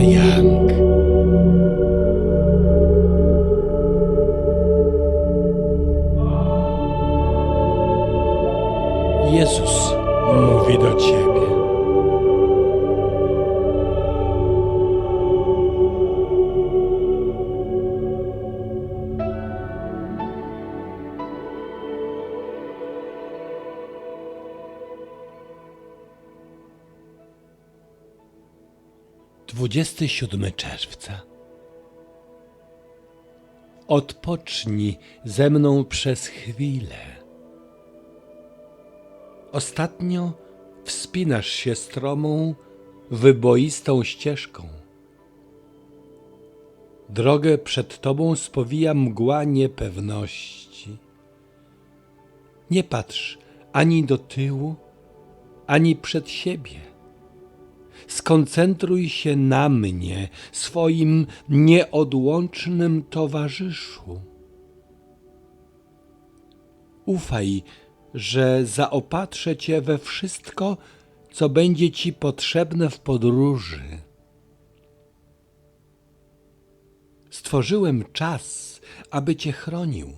Yang. Jezus mówi do Ciebie. 27 czerwca. Odpocznij ze mną przez chwilę. Ostatnio wspinasz się stromą, wyboistą ścieżką. Drogę przed tobą spowija mgła niepewności. Nie patrz ani do tyłu, ani przed siebie. Skoncentruj się na mnie, swoim nieodłącznym towarzyszu. Ufaj, że zaopatrzę cię we wszystko, co będzie ci potrzebne w podróży. Stworzyłem czas, aby cię chronił.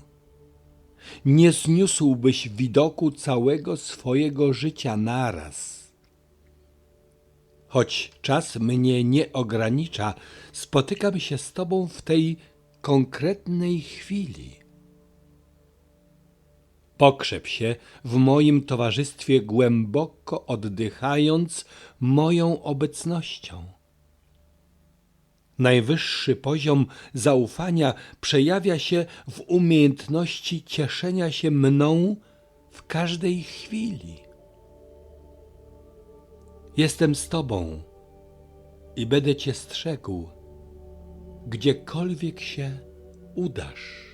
Nie zniósłbyś widoku całego swojego życia naraz. Choć czas mnie nie ogranicza, spotykam się z Tobą w tej konkretnej chwili. Pokrzep się w moim towarzystwie, głęboko oddychając moją obecnością. Najwyższy poziom zaufania przejawia się w umiejętności cieszenia się mną w każdej chwili. Jestem z Tobą i będę Cię strzegł, gdziekolwiek się udasz.